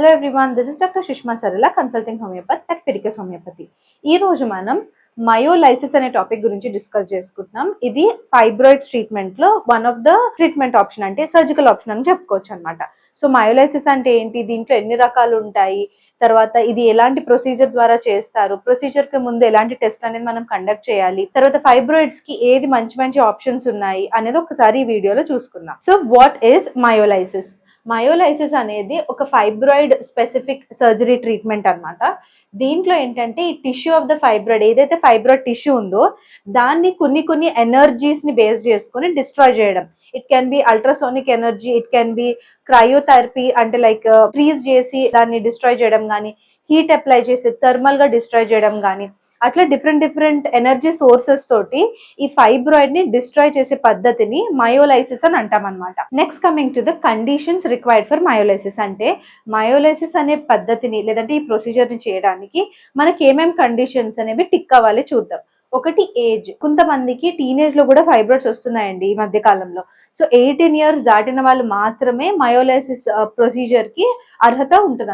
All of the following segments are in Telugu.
Hello everyone this is doctor Sushma Sarala consulting homeopathy at Fidicus homeopathy ఈ రోజు మనం మయోలైసిస్ అనే టాపిక్ గురించి డిస్కస్ చేసుకుంటున్నాం. ఇది fibroids ట్రీట్మెంట్లో one of the treatment option అంటే సర్జికల్ ఆప్షన్ అని చెప్పుకోవచ్చు అనమాట సో మయోలైసిస్ అంటే ఏంటి? దీంట్లో ఎన్ని రకాలు ఉంటాయి? తర్వాత ఇది ఎలాంటి ప్రొసీజర్ ద్వారా చేస్తారు? ప్రొసీజర్కి ముందు ఎలాంటి టెస్ట్ అనేది మనం కండక్ట్ చేయాలి? తర్వాత ఫైబ్రాయిడ్స్కి ఏది మంచి మంచి ఆప్షన్స్ ఉన్నాయి? అనేది ఒకసారి ఈ వీడియోలో చూసుకుందాం. So what is myolysis myolysis అనేది ఒక ఫైబ్రాయిడ్ స్పెసిఫిక్ సర్జరీ ట్రీట్మెంట్ అన్నమాట. దీంట్లో ఏంటంటే ఈ టిష్యూ ఆఫ్ ద ఫైబ్రాయిడ్ ఏదైతే ఫైబ్రాయిడ్ టిష్యూ ఉందో దాన్ని కొన్ని కొన్ని ఎనర్జీస్ని బేస్ చేసుకొని డిస్ట్రాయ్ చేయడం. It can be ultrasonic energy it can be cryotherapy అంటే లైక్ uh, ఫ్రీజ్ చేసి దాన్ని డిస్ట్రాయ్ చేయడం కానీ హీట్ అప్లై చేసి థర్మల్గా డిస్ట్రాయ్ చేయడం కానీ అట్లా డిఫరెంట్ డిఫరెంట్ ఎనర్జీ సోర్సెస్ తోటి ఈ ఫైబ్రాయిడ్ని డిస్ట్రాయ్ చేసే పద్ధతిని మయోలైసిస్ అని అంటాం అనమాట next coming to the conditions required for myolysis అంటే మయోలైసిస్ అనే పద్ధతిని లేదంటే ఈ ప్రొసీజర్ని చేయడానికి మనకి ఏమేం కండిషన్స్ అనేవి టిక్ అవ్వాలి చూద్దాం. ఒకటి ఏజ్ కొంతమందికి టీనేజ్లో కూడా ఫైబ్రాయిడ్స్ వస్తున్నాయండి ఈ మధ్య కాలంలో. సో ఎయిటీన్ ఇయర్స్ దాటిన వాళ్ళు మాత్రమే మయోలైసిస్ ప్రొసీజర్ uh, కి అర్హత ఉంటుంది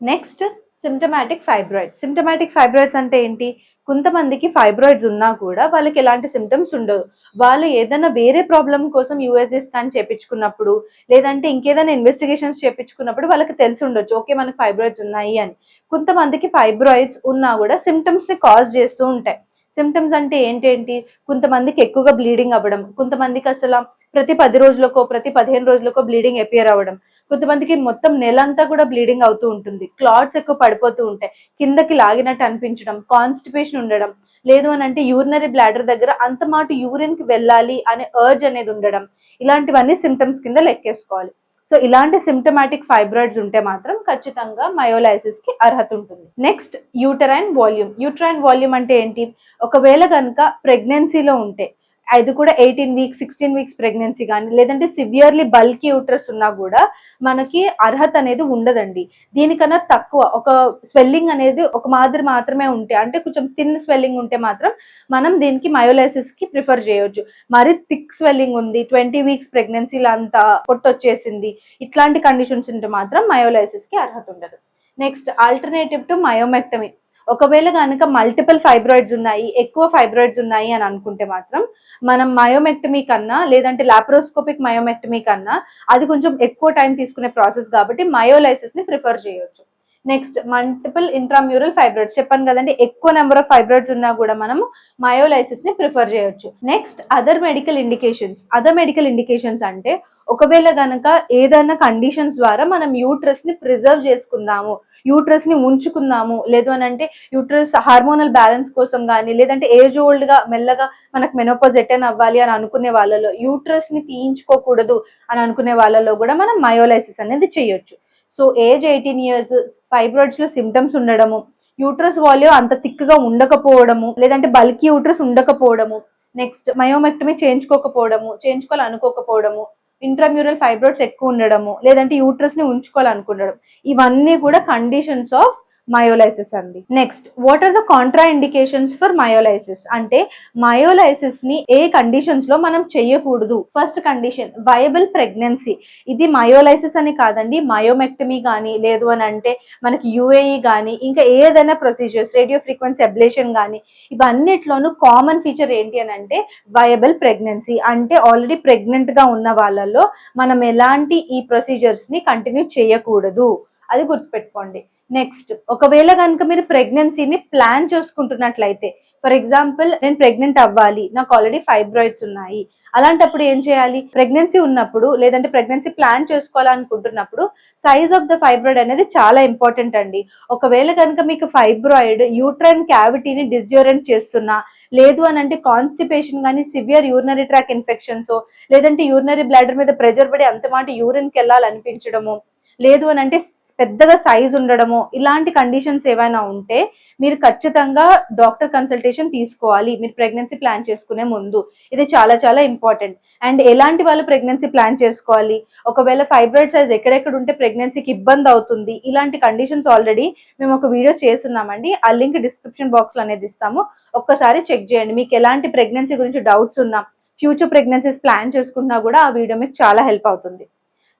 next symptomatic fibroid symptomatic fibroids అంటే ఏంటి? కొంతమందికి ఫైబ్రాయిడ్స్ ఉన్నా కూడా వాళ్ళకి ఎలాంటి సిమ్టమ్స్ ఉండవు. వాళ్ళు ఏదైనా వేరే ప్రాబ్లం కోసం యూఎస్జీ స్కాన్ చేపించుకున్నప్పుడు లేదంటే ఇంకేదైనా ఇన్వెస్టిగేషన్స్ చేపించుకున్నప్పుడు వాళ్ళకి తెలిసి ఉండొచ్చు ఓకే మనకి ఫైబ్రాయిడ్స్ ఉన్నాయి అని. కొంతమందికి ఫైబ్రాయిడ్స్ ఉన్నా కూడా సిమ్టమ్స్ని కాజ్ చేస్తూ ఉంటాయి. సిమ్టమ్స్ అంటే ఏంటేంటి కొంతమందికి ఎక్కువగా బ్లీడింగ్ అవ్వడం కొంతమందికి అసలు ప్రతి పది రోజులకో ప్రతి పదిహేను రోజులకో బ్లీడింగ్ ఎపియర్ అవ్వడం. కొంతమందికి మొత్తం నెలంతా కూడా బ్లీడింగ్ అవుతూ ఉంటుంది. క్లాట్స్ ఎక్కువ పడిపోతూ ఉంటాయి. కిందకి లాగినట్టు అనిపించడం కాన్స్టిపేషన్ ఉండడం లేదు అని అంటే యూరినరీ బ్లాడర్ దగ్గర అంత మాట యూరిన్కి వెళ్ళాలి అనే అర్జ్ అనేది ఉండడం. ఇలాంటివన్నీ సిమ్టమ్స్ కింద లెక్కేసుకోవాలి. సో ఇలాంటి సిమ్టమాటిక్ ఫైబ్రాయిడ్స్ ఉంటే మాత్రం ఖచ్చితంగా మయోలైసిస్కి అర్హత ఉంటుంది. Next uterine volume uterine volume అంటే ఏంటి? ఒకవేళ కనుక ప్రెగ్నెన్సీలో ఉంటే అది కూడా eighteen weeks sixteen weeks pregnancy కానీ లేదంటే సివియర్లీ బల్కీ యూట్రస్ ఉన్నా కూడా మనకి అర్హత అనేది ఉండదండి. దీనికన్నా తక్కువ ఒక స్వెల్లింగ్ అనేది ఒక మాదిరి మాత్రమే ఉంటే అంటే కొంచెం థిన్ స్వెల్లింగ్ ఉంటే మాత్రం మనం దీనికి మయోలైసిస్కి ప్రిఫర్ చేయొచ్చు. మరి థిక్ స్వెల్లింగ్ ఉంది ట్వంటీ వీక్స్ ప్రెగ్నెన్సీలో అంతా పొట్టొచ్చేసింది ఇట్లాంటి కండిషన్స్ ఉంటే మాత్రం మయోలైసిస్కి అర్హత ఉండదు. నెక్స్ట్ ఆల్టర్నేటివ్ టు మయోమెక్టమీ ఒకవేళ కనుక మల్టిపుల్ ఫైబ్రాయిడ్స్ ఉన్నాయి ఎక్కువ ఫైబ్రాయిడ్స్ ఉన్నాయి అని అనుకుంటే మాత్రం మనం మయోమెక్టమీ కన్నా లేదంటే లాప్రోస్కోపిక్ మయోమెక్టమీ కన్నా అది కొంచెం ఎక్కువ టైం తీసుకునే ప్రాసెస్ కాబట్టి మయోలైసిస్ని ప్రిఫర్ చేయొచ్చు. నెక్స్ట్ మల్టిపుల్ ఇంట్రామ్యూరల్ ఫైబ్రాయిడ్స్ చెప్పాను కదండి ఎక్కువ నెంబర్ ఆఫ్ ఫైబ్రాయిడ్స్ ఉన్నా కూడా మనము మయోలైసిస్ని ప్రిఫర్ చేయొచ్చు. Next other medical indications other medical indications అంటే ఒకవేళ గనక ఏదైనా కండిషన్స్ ద్వారా మనం యూట్రస్ని ప్రిజర్వ్ చేసుకుందాము యూట్రస్ని ఉంచుకుందాము. లేదు అని అంటే యూట్రస్ హార్మోనల్ బ్యాలెన్స్ కోసం కానీ లేదంటే ఏజ్ ఓల్డ్గా మెల్లగా మనకు మెనోపాజ్ ఎటెన్ అవ్వాలి అని అనుకునే వాళ్ళలో యూట్రస్ని తీయించుకోకూడదు అని అనుకునే వాళ్ళలో కూడా మనం మయోలైసిస్ అనేది చేయొచ్చు. సో ఏజ్ ఎయిటీన్ ఇయర్స్ ఫైబ్రాయిడ్స్లో సిమ్టమ్స్ ఉండడము యూట్రస్ వాల్యూ అంత థిక్గా ఉండకపోవడము లేదంటే బల్కీ యూట్రస్ ఉండకపోవడము నెక్స్ట్ మయోమెక్టమీ చేయించుకోకపోవడము చేయించుకోవాలనుకోకపోవడము ఇంట్రామ్యూరల్ ఫైబ్రోడ్స్ ఎక్కువ ఉండడము లేదంటే యూట్రస్ని ఉంచుకోవాలనుకుండడం ఇవన్నీ కూడా కండిషన్స్ ఆఫ్ మయోలైసిస్ అండి. Next what are the contraindications for myolysis అంటే మయోలైసిస్ని ఏ కండిషన్స్లో మనం చేయకూడదు? ఫస్ట్ కండిషన్ వయబుల్ ప్రెగ్నెన్సీ ఇది మయోలైసిస్ అని కాదండి మయోమెక్టమీ కానీ లేదు అని అంటే మనకి యుఏఈ కానీ ఇంకా ఏదైనా ప్రొసీజర్స్ రేడియో ఫ్రీక్వెన్సీ అబ్లేషన్ కానీ ఇవన్నిట్లోనూ కామన్ ఫీచర్ ఏంటి అని అంటే వయబుల్ ప్రెగ్నెన్సీ అంటే ఆల్రెడీ ప్రెగ్నెంట్గా ఉన్న వాళ్ళలో మనం ఎలాంటి ఈ ప్రొసీజర్స్ని కంటిన్యూ చేయకూడదు. అది గుర్తుపెట్టుకోండి. నెక్స్ట్ ఒకవేళ కనుక మీరు ప్రెగ్నెన్సీని ప్లాన్ చేసుకుంటున్నట్లయితే ఫర్ ఎగ్జాంపుల్ నేను ప్రెగ్నెంట్ అవ్వాలి నాకు ఆల్రెడీ ఫైబ్రాయిడ్స్ ఉన్నాయి. అలాంటప్పుడు ఏం చేయాలి? ప్రెగ్నెన్సీ ఉన్నప్పుడు లేదంటే ప్రెగ్నెన్సీ ప్లాన్ చేసుకోవాలనుకుంటున్నప్పుడు సైజ్ ఆఫ్ ద ఫైబ్రాయిడ్ అనేది చాలా ఇంపార్టెంట్ అండి. ఒకవేళ కనుక మీకు ఫైబ్రాయిడ్ యూట్రైన్ క్యావిటీని డిస్యూరెంట్ చేస్తున్నా లేదు అని అంటే కాన్స్టిపేషన్ కానీ సివియర్ యూరినరీ ట్రాక్ ఇన్ఫెక్షన్స్ లేదంటే యూరినరీ బ్లాడర్ మీద ప్రెజర్ పడి అంత మాట యూరిన్కి వెళ్ళాలనిపించడము లేదు అని అంటే పెద్దగా సైజ్ ఉండడము ఇలాంటి కండిషన్స్ ఏవైనా ఉంటే మీరు ఖచ్చితంగా డాక్టర్ కన్సల్టేషన్ తీసుకోవాలి. మీరు ప్రెగ్నెన్సీ ప్లాన్ చేసుకునే ముందు. ఇది చాలా చాలా ఇంపార్టెంట్ అండ్ ఎలాంటి వాళ్ళు ప్రెగ్నెన్సీ ప్లాన్ చేసుకోవాలి? ఒకవేళ ఫైబ్రాయిడ్ సైజ్ ఎక్కడెక్కడ ఉంటే ప్రెగ్నెన్సీకి ఇబ్బంది అవుతుంది. ఇలాంటి కండిషన్స్ ఆల్రెడీ మేము ఒక వీడియో చేస్తున్నామండి. ఆ లింక్ డిస్క్రిప్షన్ బాక్స్లో అనేది ఇస్తాము. ఒక్కసారి చెక్ చేయండి. మీకు ఎలాంటి ప్రెగ్నెన్సీ గురించి డౌట్స్ ఉన్నా ఫ్యూచర్ ప్రెగ్నెన్సీస్ ప్లాన్ చేసుకున్నా కూడా ఆ వీడియో మీకు చాలా హెల్ప్ అవుతుంది.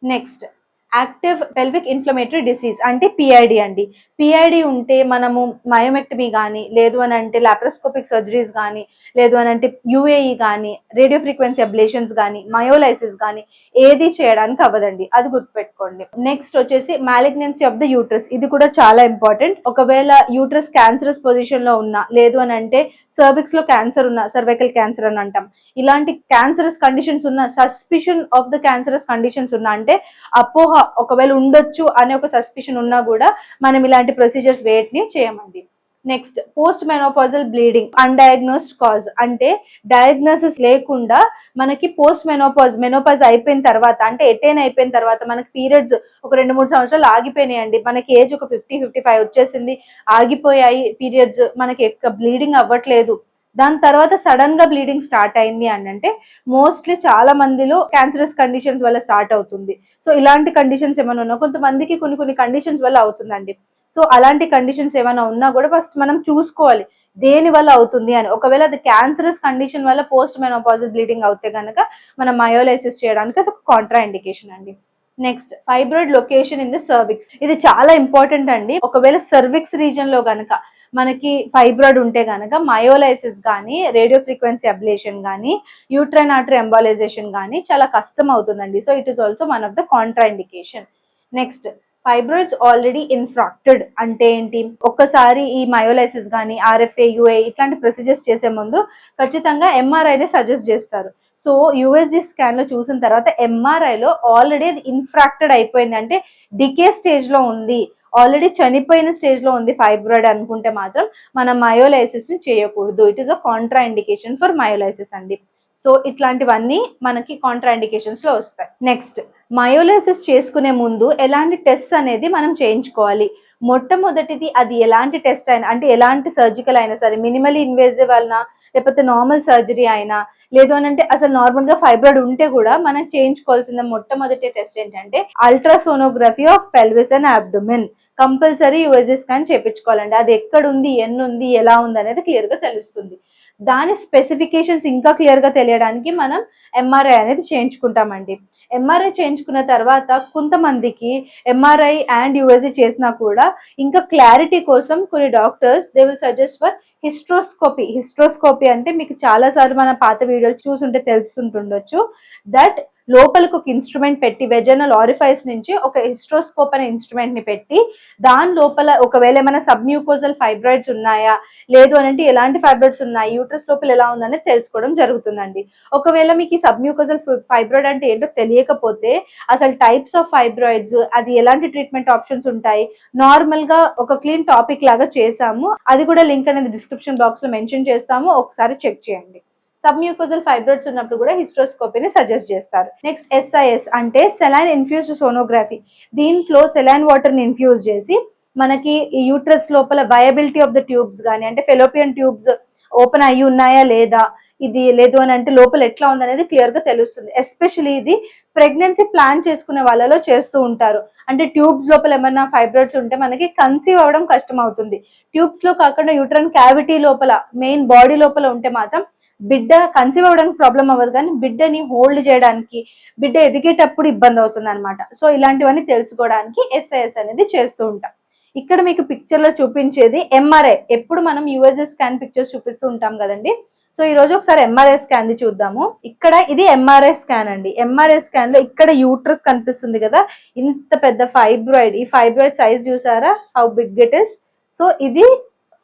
Next active pelvic inflammatory disease అంటే పిఐడి అండి. పిఐడి ఉంటే మనము మయోమెక్టమీ కానీ లేదు అని అంటే లాప్రోస్కోపిక్ సర్జరీస్ కానీ లేదు అని అంటే యూఏఈ కానీ రేడియో ఫ్రీక్వెన్సీ అబ్లేషన్స్ కానీ మయోలైసిస్ కానీ ఏది చేయడానికి అవ్వదండి. అది గుర్తుపెట్టుకోండి. నెక్స్ట్ వచ్చేసి మ్యాలిగ్నెన్సీ ఆఫ్ ద యూట్రస్. ఇది కూడా చాలా ఇంపార్టెంట్. ఒకవేళ యూట్రస్ క్యాన్సరస్ పొజిషన్లో ఉన్నా లేదు అని అంటే సర్విక్స్లో క్యాన్సర్ ఉన్న సర్వైకల్ క్యాన్సర్ అని అంటాం. ఇలాంటి క్యాన్సరస్ కండిషన్స్ ఉన్న suspicion of the cancerous conditions ఉన్న అంటే అపోహ ఒకవేళ ఉండొచ్చు అనే ఒక సస్పిషన్ ఉన్నా కూడా మనం ఇలాంటి ప్రొసీజర్స్ వేటిని చేయమండి. Next post menopausal bleeding undiagnosed cause అంటే డయాగ్నోసిస్ లేకుండా మనకి పోస్ట్ మెనోపాజ్ మెనోపాజ్ అయిపోయిన తర్వాత అంటే ఎటైన్ అయిపోయిన తర్వాత మనకి పీరియడ్స్ ఒక రెండు మూడు సంవత్సరాలు ఆగిపోయినాయండి. మనకి ఏజ్ ఒక ఫిఫ్టీ ఫిఫ్టీ ఫైవ్ వచ్చేసింది. ఆగిపోయాయి పీరియడ్స్ మనకి ఎక్క బ్లీడింగ్ అవ్వట్లేదు. దాని తర్వాత సడన్గా బ్లీడింగ్ స్టార్ట్ అయింది అని అంటే మోస్ట్లీ చాలా మందిలో క్యాన్సరస్ కండిషన్స్ వల్ల స్టార్ట్ అవుతుంది. సో ఇలాంటి కండిషన్స్ ఏమైనా ఉన్నా కొంతమందికి కొన్ని కొన్ని కండిషన్స్ వల్ల అవుతుందండి. సో అలాంటి కండిషన్స్ ఏమైనా ఉన్నా కూడా ఫస్ట్ మనం చూసుకోవాలి దేని వల్ల అవుతుంది అని. ఒకవేళ అది క్యాన్సరస్ కండిషన్ వల్ల పోస్ట్ మెనోపాజిల్ బ్లీడింగ్ అవుతే కనుక మనం మయోలైసిస్ చేయడానికి అది ఒక కాంట్రా ఇండికేషన్ అండి. Next fibroid location in the cervix ఇది చాలా ఇంపార్టెంట్ అండి. ఒకవేళ సర్విక్స్ రీజన్లో గనక మనకి ఫైబ్రాయిడ్ ఉంటే కనుక మయోలైసిస్ కానీ రేడియో ఫ్రీక్వెన్సీ అబ్లేషన్ కానీ యూట్రైన్ ఆర్టరీ ఎంబాలైజేషన్ కానీ చాలా కష్టం అవుతుందండి. So it is also one of the contraindication next fibroids already infarcted అంటే ఏంటి? ఒక్కసారి ఈ మయోలైసిస్ కానీ ఆర్ఎఫ్ఏ యుఏ ఇట్లాంటి ప్రొసీజర్స్ చేసే ముందు ఖచ్చితంగా ఎంఆర్ఐనే సజెస్ట్ చేస్తారు. సో యూఎస్జీ స్కాన్లో చూసిన తర్వాత ఎంఆర్ఐలో ఆల్రెడీ అది ఇన్ఫ్రాక్టెడ్ అయిపోయింది. అంటే డికే స్టేజ్లో ఉంది. ఆల్రెడీ చనిపోయిన స్టేజ్లో ఉంది ఫైబ్రాయిడ్ అనుకుంటే మాత్రం మనం మయోలైసిస్ని చేయకూడదు. It is a contraindication for myolysis అండి. సో ఇట్లాంటివన్నీ మనకి కాంట్రాఇండికేషన్స్లో వస్తాయి. నెక్స్ట్ మయోలైసిస్ చేసుకునే ముందు ఎలాంటి టెస్ట్ అనేది మనం చేయించుకోవాలి? మొట్టమొదటిది అది ఎలాంటి టెస్ట్ అయినా అంటే ఎలాంటి సర్జికల్ అయినా సరే మినిమల్ ఇన్వేజివ్ అయినా లేకపోతే నార్మల్ సర్జరీ అయినా లేదు అని అంటే అసలు నార్మల్గా ఫైబ్రాయిడ్ ఉంటే కూడా మనం చేయించుకోవాల్సిన మొట్టమొదటి టెస్ట్ ఏంటంటే ultrasonography of pelvis and abdomen compulsory USG scan చేయించుకోవాలండి అది ఎక్కడ ఉంది ఎన్ని ఉంది ఎలా ఉంది అనేది క్లియర్గా తెలుస్తుంది. దాని స్పెసిఫికేషన్స్ ఇంకా క్లియర్గా తెలియడానికి మనం ఎంఆర్ఐ అనేది చేయించుకుంటామండి. ఎంఆర్ఐ చేయించుకున్న తర్వాత కొంతమందికి ఎంఆర్ఐ అండ్ యూఎస్జీ చేసినా కూడా ఇంకా క్లారిటీ కోసం కొన్ని doctors they will suggest for hysteroscopy hysteroscopy అంటే మీకు చాలా సార్లు మన పాత వీడియోలు చూసుంటే తెలుస్తుంటుండొచ్చు. దట్ లోపలికి ఒక ఇన్స్ట్రుమెంట్ పెట్టి వెజనల్ ఆరిఫైస్ నుంచి ఒక హిస్ట్రోస్కోప్ అనే ఇన్స్ట్రుమెంట్ని పెట్టి దాని లోపల ఒకవేళ ఏమైనా సబ్మ్యూకోజల్ ఫైబ్రాయిడ్స్ ఉన్నాయా లేదు అని అంటే ఎలాంటి ఫైబ్రాయిడ్స్ ఉన్నాయి యూట్రస్ లోపల ఎలా ఉందనేది తెలుసుకోవడం జరుగుతుందండి. ఒకవేళ మీకు ఈ సబ్మ్యూకోజల్ ఫైబ్రాయిడ్ అంటే ఏంటో తెలియకపోతే అసలు టైప్స్ ఆఫ్ ఫైబ్రాయిడ్స్ అది ఎలాంటి ట్రీట్మెంట్ ఆప్షన్స్ ఉంటాయి నార్మల్గా ఒక క్లీన్ టాపిక్ లాగా చేసాము అది కూడా లింక్ అనేది డిస్క్రిప్షన్ బాక్స్లో మెన్షన్ చేస్తాము ఒకసారి చెక్ చేయండి. సబ్మ్యూకోజల్ ఫైబ్రోడ్స్ ఉన్నప్పుడు కూడా హిస్ట్రోస్కోపీని సజెస్ట్ చేస్తారు. నెక్స్ట్ ఎస్ఐఎస్ అంటే సెలైన్ ఇన్ఫ్యూజ్డ్ సోనోగ్రఫీ దీంట్లో సెలైన్ వాటర్ని ఇన్ఫ్యూజ్ చేసి మనకి ఈ యూట్రస్ లోపల వయబిలిటీ ఆఫ్ ద ట్యూబ్స్ కానీ అంటే ఫెలోపియన్ ట్యూబ్స్ ఓపెన్ అయ్యి ఉన్నాయా లేదా ఇది లేదు అని అంటే లోపల ఎట్లా ఉందనేది క్లియర్గా తెలుస్తుంది. ఎస్పెషలీ ఇది ప్రెగ్నెన్సీ ప్లాన్ చేసుకునే వాళ్ళలో చేస్తూ ఉంటారు. అంటే ట్యూబ్స్ లోపల ఏమైనా ఫైబ్రాయిడ్స్ ఉంటే మనకి కన్సీవ్ అవ్వడం కష్టం అవుతుంది ట్యూబ్స్లో కాకుండా యూట్రన్ క్యావిటీ లోపల మెయిన్ బాడీ లోపల ఉంటే మాత్రం బిడ్డ కన్సీవ్ అవ్వడానికి ప్రాబ్లం అవ్వదు కానీ బిడ్డని హోల్డ్ చేయడానికి బిడ్డ ఎదిగేటప్పుడు ఇబ్బంది అవుతుంది అనమాట సో ఇలాంటివన్నీ తెలుసుకోవడానికి ఎస్ఐఎస్ అనేది చేస్తూ ఉంటాం. ఇక్కడ మీకు పిక్చర్లో చూపించేది ఎంఆర్ఐ ఎప్పుడు మనం యూఎస్ఏ స్కాన్ పిక్చర్స్ చూపిస్తూ ఉంటాం కదండి. సో ఈ రోజు ఒకసారి ఎంఆర్ఐ స్కాన్ ది చూద్దాము. ఇక్కడ ఇది ఎంఆర్ఐ స్కాన్ అండి. ఎంఆర్ఐ స్కాన్లో ఇక్కడ యూట్రస్ కనిపిస్తుంది కదా. ఇంత పెద్ద ఫైబ్రాయిడ్ ఈ ఫైబ్రాయిడ్ సైజ్ చూసారా? How big it is so ఇది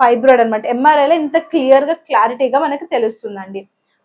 ఫైబ్రాయిడ్ అనమాట ఎంఆర్ఐలో ఇంత క్లియర్గా క్లారిటీగా మనకి తెలుస్తుందండి.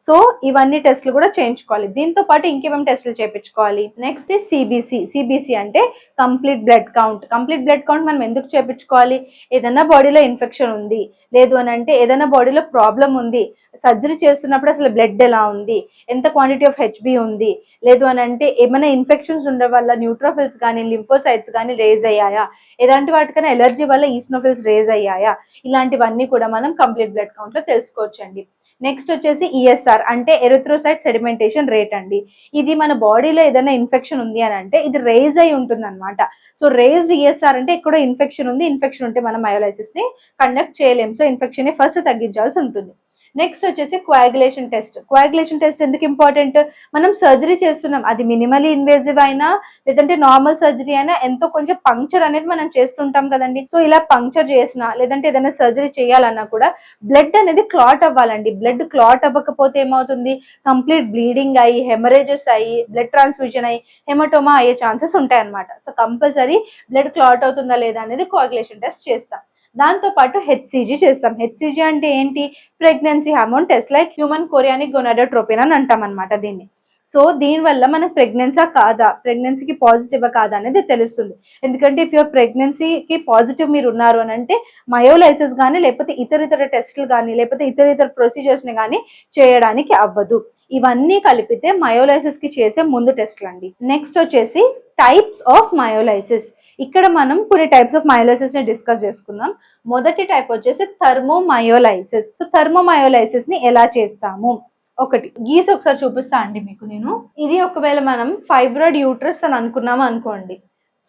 సో ఇవన్నీ టెస్ట్లు కూడా చేయించుకోవాలి. దీంతో పాటు ఇంకేమేమి టెస్ట్లు చేయించుకోవాలి? నెక్స్ట్ సిబిసి సిబిసి అంటే complete blood count. Complete blood count మనం ఎందుకు చేయించుకోవాలి? ఏదైనా బాడీలో ఇన్ఫెక్షన్ ఉంది లేదు అని అంటే ఏదైనా బాడీలో ప్రాబ్లం ఉంది సర్జరీ చేస్తున్నప్పుడు అసలు బ్లడ్ ఎలా ఉంది ఎంత క్వాంటిటీ ఆఫ్ హెచ్బి ఉంది లేదు అని అంటే ఏమైనా ఇన్ఫెక్షన్స్ ఉండడం వల్ల న్యూట్రోఫిల్స్ కానీ లింఫోసైట్స్ కానీ రేజ్ అయ్యాయా? ఎలాంటి వాటికైనా ఎలర్జీ వల్ల ఈస్నోఫిల్స్ రేజ్ అయ్యాయా? ఇలాంటివన్నీ కూడా మనం కంప్లీట్ బ్లడ్ కౌంట్లో తెలుసుకోవచ్చండి. నెక్స్ట్ వచ్చేసి ఈఎస్ఆర్ అంటే ఎరిథ్రోసైట్ సెడిమెంటేషన్ రేట్ అండి. ఇది మన బాడీలో ఏదైనా ఇన్ఫెక్షన్ ఉంది అని అంటే ఇది రేజ్ అయి ఉంటుంది అనమాట సో రేజ్డ్ ఈఎస్ఆర్ అంటే ఇక్కడ ఇన్ఫెక్షన్ ఉంది. ఇన్ఫెక్షన్ ఉంటే మనం మయోలైసిస్ని కండక్ట్ చేయలేము సో ఇన్ఫెక్షన్ని ఫస్ట్ తగ్గించాల్సి ఉంటుంది. నెక్స్ట్ వచ్చేసి క్వాగులేషన్ టెస్ట్ క్వాగులేషన్ టెస్ట్ ఎందుకు ఇంపార్టెంట్ మనం సర్జరీ చేస్తున్నాం. అది మినిమలీ ఇన్వేజివ్ అయినా లేదంటే నార్మల్ సర్జరీ అయినా ఎంతో కొంచెం పంక్చర్ అనేది మనం చేస్తుంటాం కదండి. సో ఇలా పంక్చర్ చేసినా లేదంటే ఏదైనా సర్జరీ చేయాలన్నా కూడా బ్లడ్ అనేది క్లాట్ అవ్వాలండి. బ్లడ్ క్లాట్ అవ్వకపోతే ఏమవుతుంది? కంప్లీట్ బ్లీడింగ్ అయ్యి హెమరేజెస్ అయ్యి బ్లడ్ ట్రాన్స్ఫ్యూజన్ అయ్యి హెమటోమా అయ్యే ఛాన్సెస్ ఉంటాయి అనమాట సో కంపల్సరీ బ్లడ్ క్లాట్ అవుతుందా లేదా అనేది కోయాగులేషన్ టెస్ట్ చేస్తాం. దాంతో పాటు హెచ్సిజీ చేస్తాం. హెచ్సిజీ అంటే ఏంటి? Pregnancy hormone test like human chorionic gonadotropin అని అంటాం అనమాట దీన్ని. సో దీనివల్ల మనకు ప్రెగ్నెన్సా కాదా? ప్రెగ్నెన్సీకి పాజిటివ్ కాదా అనేది తెలుస్తుంది. ఎందుకంటే ఇఫ్ యువర్ ప్రెగ్నెన్సీకి పాజిటివ్ మీరు ఉన్నారు అని అంటే మయోలైసిస్ కానీ లేకపోతే ఇతర ఇతర టెస్టులు కానీ లేకపోతే ఇతర ఇతర ప్రొసీజర్స్ని కానీ చేయడానికి అవ్వదు. ఇవన్నీ కలిపితే మయోలైసిస్కి చేసే ముందు టెస్ట్లు అండి నెక్స్ట్ వచ్చేసి టైప్స్ ఆఫ్ మయోలైసిస్ ఇక్కడ మనం కొన్ని టైప్స్ ఆఫ్ మయోలైసిస్ని డిస్కస్ చేసుకుందాం. మొదటి టైప్ వచ్చేసి థర్మోమయోలైసిస్ థర్మోమయోలైసిస్ని ఎలా చేస్తాము? ఒకటి. గీస్ ఒకసారి చూపిస్తా అండి మీకు నేను. ఇది ఒకవేళ మనం ఫైబ్రాయిడ్ యూట్రస్ అని అనుకున్నాం అనుకోండి.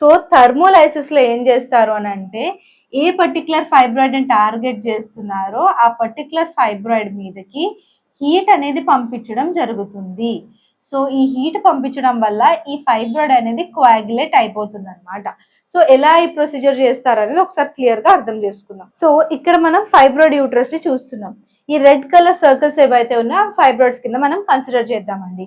సో థర్మోలైసిస్లో ఏం చేస్తారు అని అంటే ఏ పర్టికులర్ ఫైబ్రాయిడ్ని టార్గెట్ చేస్తున్నారో ఆ పర్టికులర్ ఫైబ్రాయిడ్ మీదకి హీట్ అనేది పంపించడం జరుగుతుంది. సో ఈ హీట్ పంపించడం వల్ల ఈ ఫైబ్రాయిడ్ అనేది కోయాగులేట్ అయిపోతుంది అనమాట సో ఎలా ఈ ప్రొసీజర్ చేస్తారనేది ఒకసారి క్లియర్గా అర్థం చేసుకుందాం. సో ఇక్కడ మనం ఫైబ్రాయిడ్ యూట్రస్ని చూస్తున్నాం. ఈ రెడ్ కలర్ సర్కిల్స్ ఏవైతే ఉన్నాయో ఫైబ్రాయిడ్స్ కింద మనం కన్సిడర్ చేద్దామండి.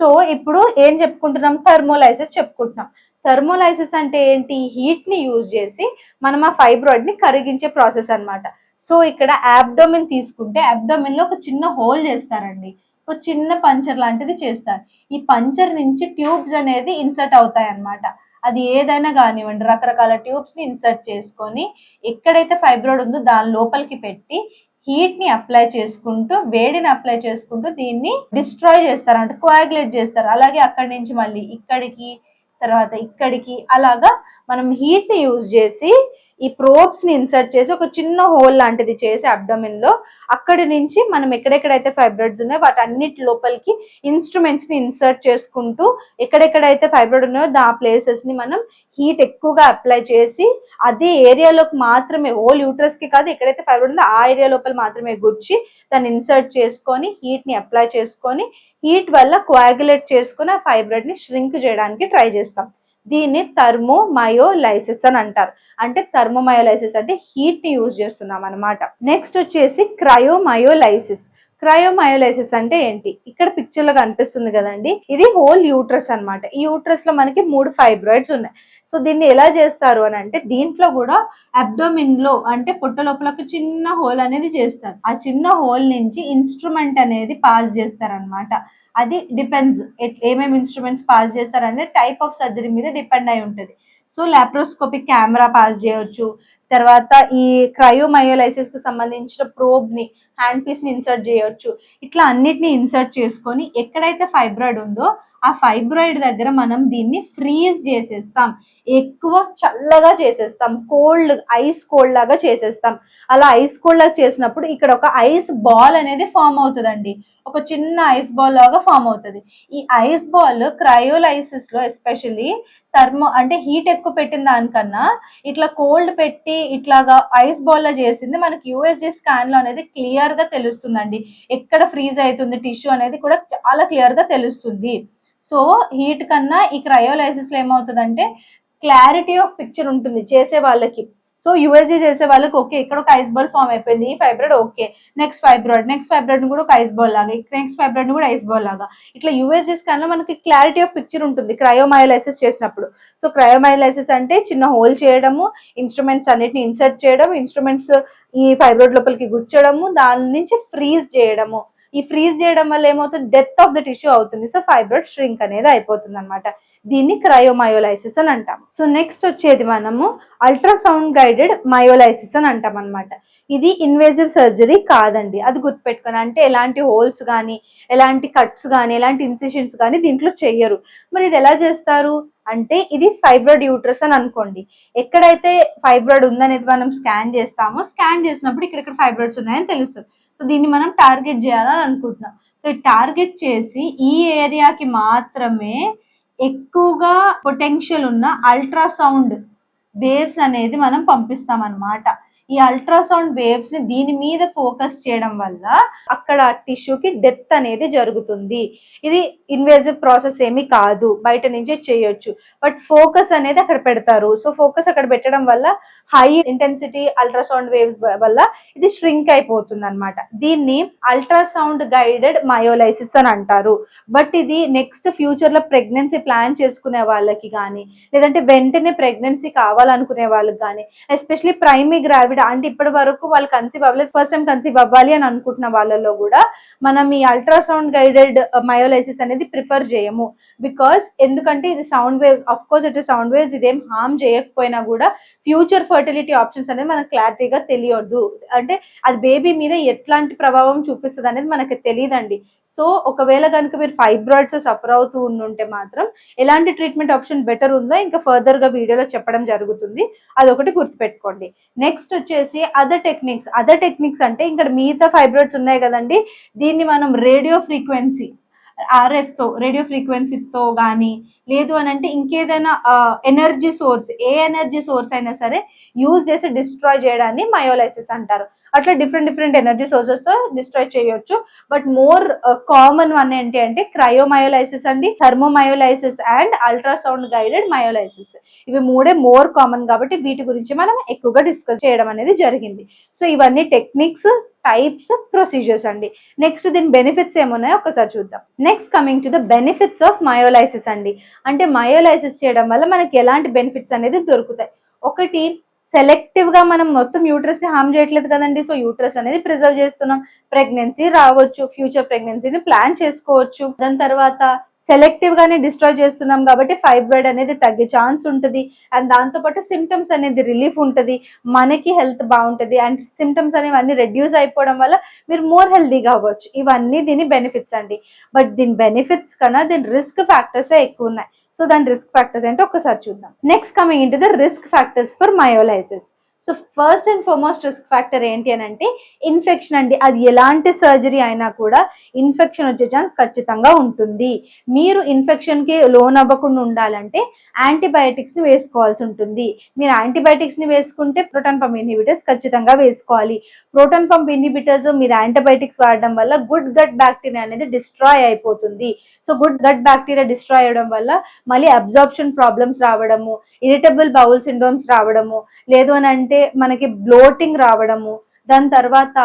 సో ఇప్పుడు ఏం చెప్పుకుంటున్నాం? థర్మోలైసిస్ చెప్పుకుంటున్నాం. థర్మోలైసిస్ అంటే ఏంటి? హీట్ని యూజ్ చేసి మనం ఆ ఫైబ్రాయిడ్ని కరిగించే ప్రాసెస్ అన్నమాట. సో ఇక్కడ అబ్డోమిన్ తీసుకుంటే అబ్డోమిన్లో ఒక చిన్న హోల్ చేస్తారండి. ఒక చిన్న పంచర్ లాంటిది చేస్తారు. ఈ పంచర్ నుంచి ట్యూబ్స్ అనేది ఇన్సర్ట్ అవుతాయి అన్నమాట అది ఏదైనా కానివ్వండి రకరకాల ట్యూబ్స్ని ఇన్సర్ట్ చేసుకొని ఎక్కడైతే ఫైబ్రాయిడ్ ఉందో దాని లోపలికి పెట్టి హీట్ని అప్లై చేసుకుంటూ వేడిని అప్లై చేసుకుంటూ దీన్ని డిస్ట్రాయ్ చేస్తారు అంటే కోయాగులేట్ చేస్తారు. అలాగే అక్కడి నుంచి మళ్ళీ ఇక్కడికి తర్వాత ఇక్కడికి అలాగా మనం హీట్ని యూజ్ చేసి ఈ ప్రోబ్స్ని ఇన్సర్ట్ చేసి ఒక చిన్న హోల్ లాంటిది చేసి అబ్డమిన్లో అక్కడి నుంచి మనం ఎక్కడెక్కడైతే ఫైబ్రాయిడ్స్ ఉన్నాయో వాటన్నిటి లోపలికి ఇన్స్ట్రుమెంట్స్ని ఇన్సర్ట్ చేసుకుంటూ ఎక్కడెక్కడైతే ఫైబ్రాయిడ్ ఉన్నాయో దా ప్లేసెస్ని మనం హీట్ ఎక్కువగా అప్లై చేసి అదే ఏరియాలోకి మాత్రమే హోల్ యూట్రస్కి కాదు ఎక్కడైతే ఫైబ్రాయిడ్ ఉందో ఆ ఏరియా లోపల మాత్రమే గుచ్చి దాన్ని ఇన్సర్ట్ చేసుకొని హీట్ని అప్లై చేసుకొని హీట్ వల్ల కోయాగులేట్ చేసుకుని ఆ ఫైబ్రాయిడ్ని ష్రింక్ చేయడానికి ట్రై చేస్తాం. దీన్ని థర్మోమయోలైసిస్ అని అంటారు. అంటే థర్మోమయోలైసిస్ అంటే హీట్ని యూజ్ చేస్తున్నాం అనమాట నెక్స్ట్ వచ్చేసి క్రయోమయోలైసిస్. క్రయోమయోలైసిస్ అంటే ఏంటి? ఇక్కడ పిక్చర్లో కనిపిస్తుంది కదండి. ఇది హోల్ యూట్రస్ అన్నమాట. ఈ యూట్రస్లో మనకి మూడు ఫైబ్రాయిడ్స్ ఉన్నాయి. సో దీన్ని ఎలా చేస్తారు అని అంటే దీంట్లో కూడా అబ్డోమిన్లో అంటే పొట్ట లోపల ఒక చిన్న హోల్ అనేది చేస్తారు. ఆ చిన్న హోల్ నుంచి ఇన్స్ట్రుమెంట్ అనేది పాస్ చేస్తారనమాట అది డిపెండ్స్ ఏమేమి ఇన్స్ట్రుమెంట్స్ పాస్ చేస్తారు అనేది టైప్ ఆఫ్ సర్జరీ మీద డిపెండ్ అయి ఉంటుంది. సో లాప్రోస్కోపిక్ కెమెరా పాస్ చేయవచ్చు తర్వాత ఈ క్రయోమయోలైసిస్కి సంబంధించిన ప్రోబ్ని హ్యాండ్ పీస్ని ఇన్సర్ట్ చేయవచ్చు ఇట్లా అన్నిటిని ఇన్సర్ట్ చేసుకొని ఎక్కడైతే ఫైబ్రాయిడ్ ఉందో ఆ ఫైబ్రాయిడ్ దగ్గర మనం దీన్ని ఫ్రీజ్ చేసేస్తాం. ఎక్కువ చల్లగా చేసేస్తాం. కోల్డ్ ఐస్ కోల్డ్ లాగా చేసేస్తాం. అలా ఐస్ కోల్డ్ లాగా చేసినప్పుడు ఇక్కడ ఒక ఐస్ బాల్ అనేది ఫామ్ అవుతుందండి. ఒక చిన్న ఐస్ బాల్ లాగా ఫామ్ అవుతుంది. ఈ ఐస్ బాల్ క్రయోలైసిస్లో ఎస్పెషల్లీ థర్మో అంటే హీట్ ఎక్కువ పెట్టిన దానికన్నా ఇట్లా కోల్డ్ పెట్టి ఇట్లాగా ఐస్ బాల్ లా చేసింది మనకి యూఎస్జీ స్కాన్లో అనేది క్లియర్గా తెలుస్తుందండి. ఎక్కడ ఫ్రీజ్ అవుతుంది టిష్యూ అనేది కూడా చాలా క్లియర్గా తెలుస్తుంది. సో హీట్ కన్నా ఈ క్రయోలైసిస్లో ఏమవుతుందంటే క్లారిటీ ఆఫ్ పిక్చర్ ఉంటుంది చేసే వాళ్ళకి. సో యూఎస్జీ చేసే వాళ్ళకి ఓకే ఇక్కడ ఒక ఐస్ బాల్ ఫామ్ అయిపోయింది ఈ fibroid okay next fibroid next fibroid కూడా ఒక ఐస్ బాల్ లాగా నెక్స్ట్ ఫైబ్రాయిడ్ కూడా ఐస్ బాల్ లాగా. ఇట్లా యూఎస్జీ స్కాన్లో మనకి క్లారిటీ ఆఫ్ పిక్చర్ ఉంటుంది క్రయోమయోలైసిస్ చేసినప్పుడు. సో క్రయోమయోలైసిస్ అంటే చిన్న హోల్ చేయడము ఇన్స్ట్రుమెంట్స్ అన్నిటిని ఇన్సర్ట్ చేయడం ఇన్స్ట్రుమెంట్స్ ఈ ఫైబ్రాయిడ్ లోపలికి గుచ్చడము దాని నుంచి ఫ్రీజ్ చేయడము. ఈ ఫ్రీజ్ చేయడం వల్ల ఏమవుతుంది? డెత్ ఆఫ్ ద టిష్యూ అవుతుంది. సో ఫైబ్రాయిడ్ ష్రింక్ అనేది అయిపోతుంది అనమాట దీన్ని క్రయోమయోలైసిస్ అని అంటాం. సో నెక్స్ట్ వచ్చేది మనము అల్ట్రాసౌండ్ గైడెడ్ మయోలైసిస్ అని అంటాం అనమాట ఇది ఇన్వేజివ్ సర్జరీ కాదండి. అది గుర్తుపెట్టుకొని అంటే ఎలాంటి హోల్స్ కానీ ఎలాంటి కట్స్ కానీ ఎలాంటి ఇన్సిషన్స్ కానీ దీంట్లో చెయ్యరు. మరి ఇది ఎలా చేస్తారు? అంటే ఇది ఫైబ్రాయిడ్ యూట్రస్ అని అనుకోండి. ఎక్కడైతే ఫైబ్రాయిడ్ ఉందనేది మనం స్కాన్ చేస్తామో స్కాన్ చేసినప్పుడు ఇక్కడ ఇక్కడ ఫైబ్రాయిడ్స్ ఉన్నాయని తెలుస్తుంది. సో దీన్ని మనం టార్గెట్ చేయాలని అనుకుంటున్నాం. సో టార్గెట్ చేసి ఈ ఏరియాకి మాత్రమే ఎక్కువగా పొటెన్షియల్ ఉన్న అల్ట్రాసౌండ్ వేవ్స్ అనేది మనం పంపిస్తాం అన్నమాట ఈ అల్ట్రాసౌండ్ వేవ్స్ని దీని మీద ఫోకస్ చేయడం వల్ల అక్కడ టిష్యూకి డెత్ అనేది జరుగుతుంది. ఇది ఇన్వేజివ్ ప్రాసెస్ ఏమి కాదు. బయట నుంచే చేయొచ్చు. బట్ ఫోకస్ అనేది అక్కడ పెడతారు. సో ఫోకస్ అక్కడ పెట్టడం వల్ల హై ఇంటెన్సిటీ అల్ట్రాసౌండ్ వేవ్స్ వల్ల ఇది ష్రింక్ అయిపోతుంది అనమాట దీన్ని అల్ట్రాసౌండ్ గైడెడ్ మయోలైసిస్ అని అంటారు. బట్ ఇది నెక్స్ట్ ఫ్యూచర్లో ప్రెగ్నెన్సీ ప్లాన్ చేసుకునే వాళ్ళకి కానీ లేదంటే వెంటనే ప్రెగ్నెన్సీ కావాలనుకునే వాళ్ళకి కానీ ఎస్పెషలీ ప్రైమరీ గ్రావిడ్ అంటే ఇప్పటి వరకు వాళ్ళు కన్సీవ్ అవ్వలేదు ఫస్ట్ టైం కన్సీవ్ అవ్వాలి అని అనుకుంటున్న వాళ్ళలో కూడా మనం ఈ అల్ట్రాసౌండ్ గైడెడ్ మయోలైసిస్ అనేది ప్రిఫర్ చేయము. బికాస్ ఎందుకంటే ఇది sound waves of course it sound waves ఇదేం హార్మ్ చేయకపోయినా కూడా ఫ్యూచర్ ఫర్టిలిటీ ఆప్షన్స్ అనేది మనకు క్లారిటీగా తెలియదు. అంటే అది బేబీ మీద ఎట్లాంటి ప్రభావం చూపిస్తుంది అనేది మనకి తెలియదండి. సో ఒకవేళ కనుక మీరు ఫైబ్రాయిడ్స్ సఫర్ అవుతూ ఉండుంటే మాత్రం ఎలాంటి ట్రీట్మెంట్ ఆప్షన్ బెటర్ ఉందో ఇంకా ఫర్దర్గా వీడియోలో చెప్పడం జరుగుతుంది. అదొకటి గుర్తుపెట్టుకోండి. నెక్స్ట్ వచ్చేసి అదర్ టెక్నిక్స్. అదర్ టెక్నిక్స్ అంటే ఇంకా మిగతా ఫైబ్రాయిడ్స్ ఉన్నాయి కదండి. దీన్ని మనం రేడియో ఫ్రీక్వెన్సీ ఆర్ఎఫ్తో రేడియో ఫ్రీక్వెన్సీతో కానీ లేదు అని అంటే ఇంకేదైనా ఎనర్జీ సోర్స్ ఏ ఎనర్జీ సోర్స్ అయినా సరే యూజ్ చేసి డిస్ట్రాయ్ చేయడాన్ని మయోలైసిస్ అంటారు. అట్లా డిఫరెంట్ డిఫరెంట్ ఎనర్జీ సోర్సెస్తో డిస్ట్రాయ్ చేయొచ్చు. బట్ మోర్ కామన్ వన్ ఏంటి అంటే క్రయోమయోలైసిస్ అండి thermomyolysis and ultrasound guided myolysis ఇవి మూడే మోర్ కామన్ కాబట్టి వీటి గురించి మనం ఎక్కువగా డిస్కస్ చేయడం అనేది జరిగింది. సో ఇవన్నీ టెక్నిక్స్ టైప్స్ ప్రొసీజర్స్ అండి. నెక్స్ట్ దీని బెనిఫిట్స్ ఏమున్నాయో ఒకసారి చూద్దాం. Next coming to the benefits of myolysis అండి. అంటే మయోలైసిస్ చేయడం వల్ల మనకి ఎలాంటి బెనిఫిట్స్ అనేది దొరుకుతాయి? ఒకటి సెలెక్టివ్గా మనం మొత్తం యూట్రస్ని హామ్ చేయట్లేదు కదండి. సో యూట్రస్ అనేది ప్రిజర్వ్ చేస్తున్నాం. ప్రెగ్నెన్సీ రావచ్చు. ఫ్యూచర్ ప్రెగ్నెన్సీని ప్లాన్ చేసుకోవచ్చు. దాని తర్వాత సెలెక్టివ్ గానే డిస్ట్రాయ్ చేస్తున్నాం కాబట్టి ఫైబ్రాయిడ్ అనేది తగ్గే ఛాన్స్ ఉంటుంది. అండ్ దాంతో పాటు సిమ్టమ్స్ అనేది రిలీఫ్ ఉంటుంది. మనకి హెల్త్ బాగుంటుంది. అండ్ సిమ్టమ్స్ అనేవి అన్ని రెడ్యూస్ అయిపోవడం వల్ల మీరు మోర్ హెల్దీగా అవ్వచ్చు. ఇవన్నీ దీని బెనిఫిట్స్ అండి. బట్ దీని బెనిఫిట్స్ కన్నా దీని రిస్క్ ఫ్యాక్టర్సే ఎక్కువ ఉన్నాయి. సో దాని రిస్క్ ఫ్యాక్టర్స్ ఏంటో ఒకసారి చూద్దాం. Next coming into the risk factors for myolysis so first and foremost risk factor ఏంటి అని అంటే ఇన్ఫెక్షన్ అండి. అది ఎలాంటి సర్జరీ అయినా కూడా ఇన్ఫెక్షన్ వచ్చే ఛాన్స్ ఖచ్చితంగా ఉంటుంది. మీరు ఇన్ఫెక్షన్కి లోన్ అవ్వకుండా ఉండాలంటే యాంటీబయాటిక్స్ని వేసుకోవాల్సి ఉంటుంది. మీరు యాంటీబయాటిక్స్ని వేసుకుంటే ప్రోటాన్ పంప్ ఇన్హిబిటర్స్ ఖచ్చితంగా వేసుకోవాలి. ప్రోటాన్ పంప్ ఇన్హిబిటర్స్ మీరు యాంటీబయాటిక్స్ వాడడం వల్ల గుడ్ గట్ బ్యాక్టీరియా అనేది డిస్ట్రాయ్ అయిపోతుంది. So good gut bacteria destroy అవ్వడం వల్ల మళ్ళీ అబ్జార్ప్షన్ ప్రాబ్లమ్స్ రావడము ఇరిటబుల్ బౌల్ సిండ్రోమ్స్ రావడము లేదు అని అంటే మనకి బ్లోటింగ్ రావడము దాని తర్వాత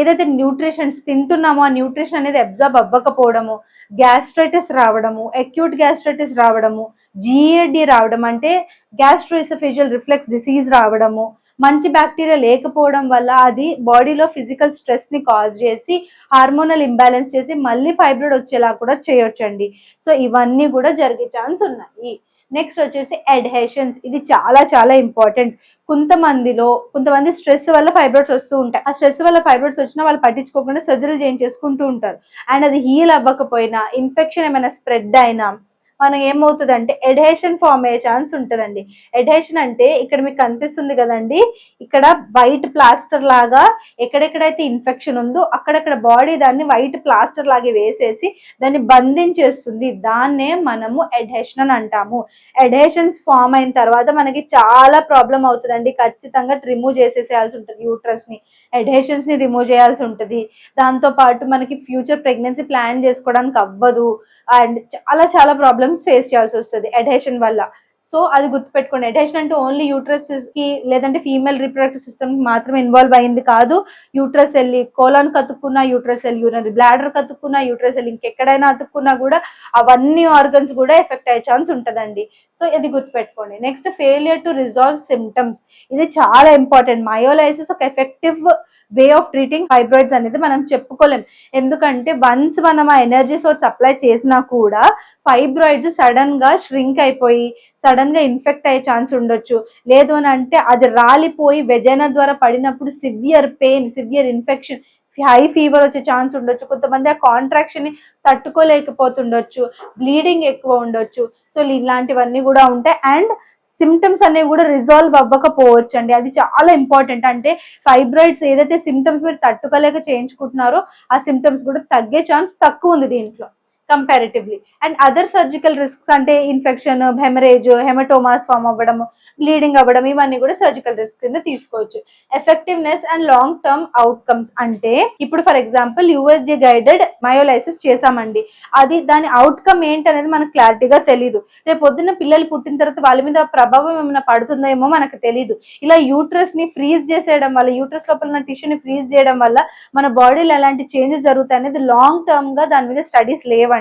ఏదైతే న్యూట్రిషన్స్ తింటున్నామో ఆ న్యూట్రిషన్ అనేది అబ్జర్బ్ అవ్వకపోవడము గ్యాస్ట్రైటిస్ రావడము అక్యూట్ గ్యాస్ట్రైటిస్ రావడము జిఏడి రావడం అంటే గ్యాస్ట్రోఇసఫేజియల్ రిఫ్లెక్స్ డిసీజ్ రావడము మంచి బ్యాక్టీరియా లేకపోవడం వల్ల అది బాడీలో ఫిజికల్ స్ట్రెస్ని కాజ్ చేసి హార్మోనల్ ఇంబ్యాలెన్స్ చేసి మళ్ళీ ఫైబ్రాయిడ్ వచ్చేలా కూడా చేయొచ్చండి. సో ఇవన్నీ కూడా జరిగే ఛాన్స్ ఉన్నాయి. నెక్స్ట్ వచ్చేసి అడ్హెషన్స్ ఇది చాలా చాలా ఇంపార్టెంట్ కొంతమందిలో కొంతమంది స్ట్రెస్ వల్ల ఫైబ్రాయిడ్స్ వస్తూ ఉంటాయి. ఆ స్ట్రెస్ వల్ల ఫైబ్రాయిడ్స్ వచ్చినా వాళ్ళు పట్టించుకోకుండా సర్జరీ చేయించేసుకుంటూ ఉంటారు. అండ్ అది హీల్ అవ్వకపోయినా ఇన్ఫెక్షన్ ఏమైనా స్ప్రెడ్ అయినా మనం ఏమవుతుంది అంటే ఎడేషన్ ఫామ్ అయ్యే ఛాన్స్ ఉంటుందండి. ఎడేషన్ అంటే ఇక్కడ మీకు కనిపిస్తుంది కదండి ఇక్కడ వైట్ ప్లాస్టర్ లాగా ఎక్కడెక్కడైతే ఇన్ఫెక్షన్ ఉందో అక్కడక్కడ బాడీ దాన్ని వైట్ ప్లాస్టర్ లాగా వేసేసి దాన్ని బంధించేస్తుంది. దాన్నే మనము ఎడేషన్ అని అంటాము. ఎడేషన్స్ ఫామ్ అయిన తర్వాత మనకి చాలా ప్రాబ్లం అవుతుందండి. ఖచ్చితంగా రిమూవ్ చేసేసేయాల్సి ఉంటుంది యూట్రస్ని. ఎడేషన్స్ని రిమూవ్ చేయాల్సి ఉంటుంది. దాంతో పాటు మనకి ఫ్యూచర్ ప్రెగ్నెన్సీ ప్లాన్ చేసుకోవడానికి అవ్వదు. అండ్ చాలా చాలా ప్రాబ్లమ్స్ ఫేస్ చేయాల్సి వస్తుంది అడ్హెషన్ వల్ల. సో అది గుర్తుపెట్టుకోండి. అడేషన్ అంటే ఓన్లీ యూట్రస్కి లేదంటే ఫీమేల్ రిప్రొడక్టివ్ సిస్టమ్ మాత్రమే ఇన్వాల్వ్ అయింది కాదు. యూట్రస్ వెళ్ళి కోలాన్ కతుక్కున్నా యూట్రస్ వెళ్ళి యూరినరీ బ్లాడర్ కతుక్కున్నా యూట్రస్ వెళ్ళి ఇంకెక్కడైనా అతుక్కున్నా కూడా అవన్నీ ఆర్గన్స్ కూడా ఎఫెక్ట్ అయ్యే ఛాన్స్ ఉంటుందండి. సో ఇది గుర్తుపెట్టుకోండి. Next failure to resolve symptoms ఇది చాలా ఇంపార్టెంట్ మయోలైసిస్ ఒక effective way of treating fibroids అనేది మనం చెప్పుకోలేం. ఎందుకంటే వన్స్ మనం ఆ ఎనర్జీ సోర్స్ అప్లై చేసినా కూడా ఫైబ్రాయిడ్స్ సడన్గా ష్రింక్ అయిపోయి సడన్గా ఇన్ఫెక్ట్ అయ్యే ఛాన్స్ ఉండొచ్చు. లేదు అని అంటే అది రాలిపోయి వెజైనా ద్వారా పడినప్పుడు severe pain severe infection high fever వచ్చే ఛాన్స్ ఉండొచ్చు. కొంతమంది ఆ కాంట్రాక్షన్ని తట్టుకోలేకపోతుండొచ్చు బ్లీడింగ్ ఎక్కువ ఉండొచ్చు. సో ఇలాంటివన్నీ కూడా ఉంటాయి. అండ్ సిమ్టమ్స్ అనేవి కూడా రిజాల్వ్ అవ్వకపోవచ్చు అండి అది చాలా ఇంపార్టెంట్. అంటే ఫైబ్రాయిడ్స్ ఏదైతే సిమ్టమ్స్ మీరు తట్టుకోలేక చేయించుకుంటున్నారో ఆ సిమ్టమ్స్ కూడా తగ్గే ఛాన్స్ తక్కువ ఉంది దీంట్లో. Comparatively and other surgical risks అంటే ఇన్ఫెక్షన్ హెమరేజ్ హెమటోమాస్ ఫామ్ అవ్వడం బ్లీడింగ్ అవ్వడం ఇవన్నీ కూడా సర్జికల్ రిస్క్ కింద తీసుకోవచ్చు. Effectiveness and long term outcomes అంటే ఇప్పుడు for example USG guided myolysis చేసామండి అది దాని అవుట్కమ్ ఏంటి అనేది మనకు క్లారిటీగా తెలియదు రేపు పొద్దున్న పిల్లలు పుట్టిన తర్వాత వాళ్ళ మీద ప్రభావం ఏమైనా పడుతుందేమో మనకు తెలియదు ఇలా యూట్రస్ని ఫ్రీజ్ చేసేయడం వల్ల యూట్రస్ లోపల ఉన్న టిష్యూని ఫ్రీజ్ చేయడం వల్ల మన బాడీలో ఎలాంటి చేంజెస్ జరుగుతాయి అనేది లాంగ్ టర్మ్గా దాని మీద స్టడీస్ లేవండి.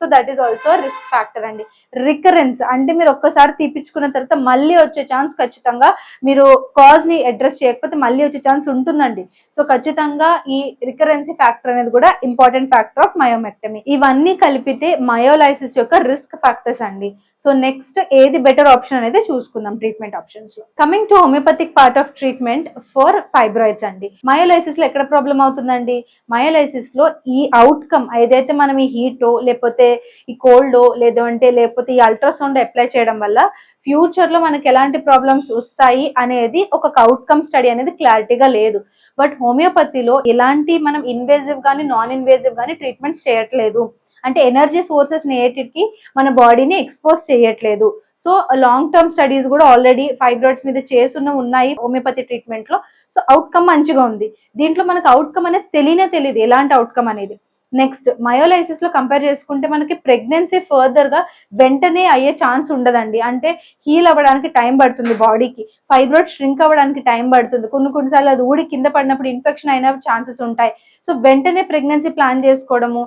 So that is also risk factor అండి. రికరెన్స్ అంటే మీరు ఒక్కసారి తీపించుకున్న తర్వాత మళ్ళీ వచ్చే ఛాన్స్ ఖచ్చితంగా మీరు కాజ్ని అడ్రస్ చేయకపోతే మళ్ళీ వచ్చే ఛాన్స్ ఉంటుందండి. సో ఖచ్చితంగా ఈ రికరెన్సీ ఫ్యాక్టర్ అనేది కూడా ఇంపార్టెంట్ ఫ్యాక్టర్ ఆఫ్ మయోమెక్టమీ ఇవన్నీ కలిపితే మయోలైసిస్ యొక్క రిస్క్ ఫ్యాక్టర్స్ అండి. సో నెక్స్ట్ ఏది బెటర్ ఆప్షన్ అనేది చూసుకుందాం ట్రీట్మెంట్ ఆప్షన్స్లో. Coming to homeopathic part of treatment for fibroids అండి. మయోలైసిస్లో ఎక్కడ ప్రాబ్లం అవుతుందండి? మయోలైసిస్లో ఈ అవుట్కమ్ ఏదైతే మనం ఈ హీటో లేకపోతే ఈ కోల్డో లేదంటే లేకపోతే ఈ అల్ట్రాసౌండ్ అప్లై చేయడం వల్ల ఫ్యూచర్లో మనకి ఎలాంటి ప్రాబ్లమ్స్ వస్తాయి అనేది ఒక అవుట్కమ్ స్టడీ అనేది క్లారిటీగా లేదు. బట్ హోమియోపతిలో ఎలాంటి మనం ఇన్వేజివ్ కానీ నాన్ ఇన్వేజివ్ కానీ ట్రీట్మెంట్స్ చేయట్లేదు. అంటే ఎనర్జీ సోర్సెస్ నేటికి మన బాడీని ఎక్స్పోజ్ చేయట్లేదు. సో లాంగ్ టర్మ్ స్టడీస్ కూడా ఆల్రెడీ ఫైబ్రాయిడ్స్ మీద చేస్తున్న ఉన్నాయి హోమియోపతి ట్రీట్మెంట్లో. సో అవుట్కమ్ మంచిగా ఉంది. దీంట్లో మనకు అవుట్కమ్ అనేది తెలియనే తెలియదు. ఎలాంటి అవుట్కమ్ అనేది? నెక్స్ట్ మయోలైసిస్లో కంపేర్ చేసుకుంటే మనకి ప్రెగ్నెన్సీ ఫర్దర్గా వెంటనే అయ్యే ఛాన్స్ ఉండదండి. అంటే హీల్ అవ్వడానికి టైం పడుతుంది బాడీకి. ఫైబ్రాయిడ్ ష్రింక్ అవ్వడానికి టైం పడుతుంది. కొన్ని కొన్నిసార్లు అది ఊడి కింద పడినప్పుడు ఇన్ఫెక్షన్ అయిన ఛాన్సెస్ ఉంటాయి. సో వెంటనే ప్రెగ్నెన్సీ ప్లాన్ చేసుకోవడము